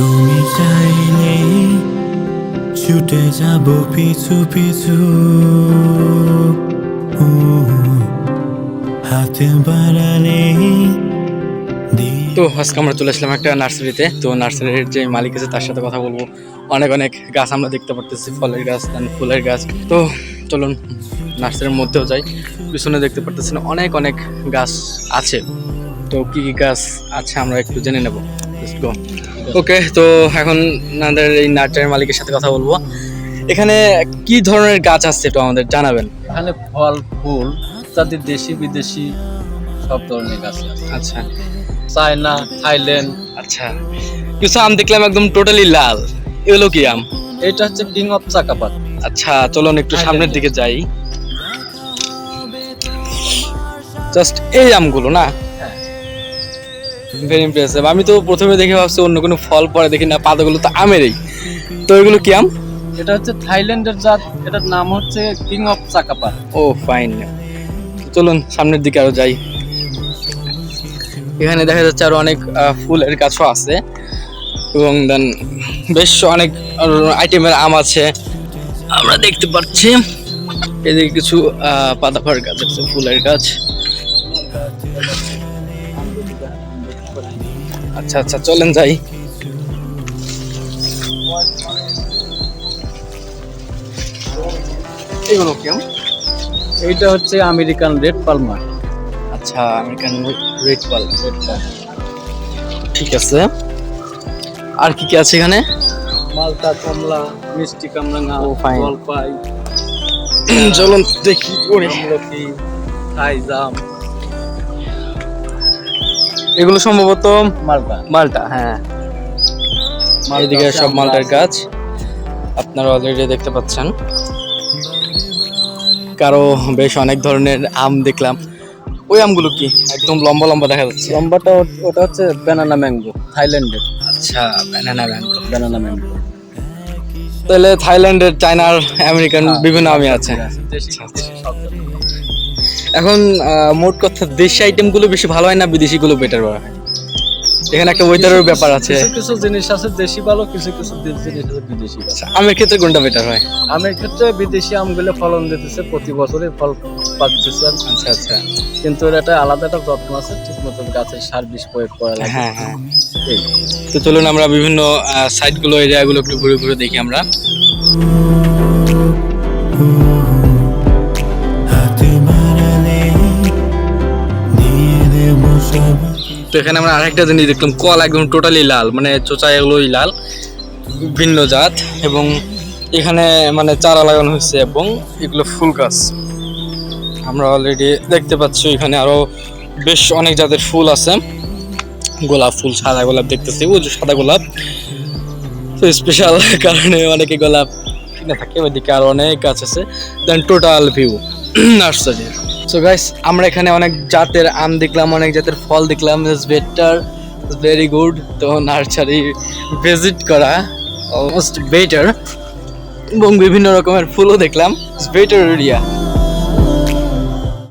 তুমি চাইলে ছুটে যাব পিছু পিছু। হাতে বাড়ালে তো আজকে আমরা চলে আসলাম একটা নার্সারিতে। তো নার্সারির যে মালিক আছে, তার সাথে কথা বলব। অনেক অনেক গাছ আমরা দেখতে পারতেছি, ফলের গাছ ফুলের গাছ। তো চলুন, নার্সারির মধ্যেও যাই। পিছনে দেখতে পারতেছি না অনেক অনেক গাছ আছে। তো কী কী গাছ আছে, আমরা একটু জেনে নেব। ওকে তো এখন আমাদের এই নার্সারির মালিকের সাথে কথা বলব। এখানে কি ধরনের গাছ আছে একটু আমাদের জানাবেন? এখানে ফল ফুল ইত্যাদি দেশি বিদেশি সব ধরনের গাছ আছে। আচ্ছা। China Thailand. আচ্ছা। কিছু আম দেখলাম একদম টোটালি লাল। এগুলো কি আম? এটা হচ্ছে কিং অফ চাকাপাত আচ্ছা চলুন একটু সামনের দিকে যাই। জাস্ট এই আমগুলো না। ভেরি ইমপ্রেসিভ আমি তো প্রথমে দেখে ভাবছি অন্য কোনো ফল পরে দেখি না পাতাগুলো তো আমেরই। তো এগুলো কি আম? এটা হচ্ছে থাইল্যান্ডের জাত এটার নাম হচ্ছে কিং অফ চাকাপাত ও ফাইন চলুন সামনের দিকে আরও যাই। এখানে দেখা যাচ্ছে আরও অনেক ফুলের গাছও আছে। এবং দেন বেশ অনেক আইটেমের আম আছে। আমরা দেখতে পাচ্ছি এদিকে কিছু আহ, পাতাফার গাছ আছে ফুলের গাছ। আচ্ছা আচ্ছা চলেন যাই। এগুলো কেমন? এইটা হচ্ছে আমেরিকান রেড পালমার। আচ্ছা আমেরিকান রেড পাল রেড পাল। ঠিক আছে। আর কি কি আছে এখানে? মালটা কমলা মিষ্টি কামরাঙা. জলপাই চলুন দেখি ওরে আমলকি থাই জাম। এগুলো সম্ভবত মালটা। মালটা হ্যাঁ। এদিকে সব মালটার। গাছ। আপনারা অলরেডি দেখতে পাচ্ছেন। কারও বেশ অনেক ধরনের আম দেখলাম। ওই আমগুলো কি? একদম লম্বা লম্বা দেখা যাচ্ছে। লম্বাটা ওটা হচ্ছে ব্যানানা ম্যাঙ্গো থাইল্যান্ডের আচ্ছা ব্যানানা ম্যাঙ্গো ব্যানানা ম্যাঙ্গো তাহলে থাইল্যান্ডের চায়নার আমেরিকান বিভিন্ন আমই আছে। এখন মোট কথা দেশি আইটেমগুলো বেশি ভালো হয় না বিদেশিগুলো বেটার হয়? এখানে একটা ওয়েদারের ব্যাপার আছে। কিছু কিছু জিনিস আছে দেশি ভালো কিছু কিছু জিনিস আছে বিদেশি ভালো। আচ্ছা, আমের ক্ষেত্রে কোনটা বেটার হয়? আমের ক্ষেত্রে বিদেশি আমগুলো ফলন দিতেছে প্রতি বছরই ফল পাচ্ছে। আচ্ছা আচ্ছা। কিন্তু একটা আলাদা একটা যত্ন আছে ঠিক মতো গাছের সার বিষ প্রয়োগ করা লাগে। হ্যাঁ হ্যাঁ। তো চলুন আমরা বিভিন্ন সাইটগুলো এরিয়াগুলো একটু ঘুরে ঘুরে দেখি আমরা। তো এখানে আমরা আরেকটা জিনিস দেখলাম, কল একদম টোটালি লাল মানে চোচা এগুলোই লাল, ভিন্ন জাত, এবং এখানে মানে চারা লাগানো হয়েছে এবং এগুলো ফুল গাছ। আমরা অলরেডি দেখতে পাচ্ছি এখানে আরও বেশ অনেক জাতের ফুল আছে। গোলাপ ফুল, সাদা গোলাপ দেখতেছি, ওই সাদা গোলাপ। তো স্পেশাল কারণে অনেকে গোলাপ কিনে থাকে, ওইদিকে আরও অনেক গাছ আছে। Then total view nursery so guys আমরা এখানে অনেক জাতের আম দেখলাম, অনেক জাতের ফল দেখলাম। ইজ বেটার ভেরি গুড তো নার্সারি ভিজিট করা অলমোস্ট বেটার এবং বিভিন্ন রকমের ফুলও দেখলাম। Better area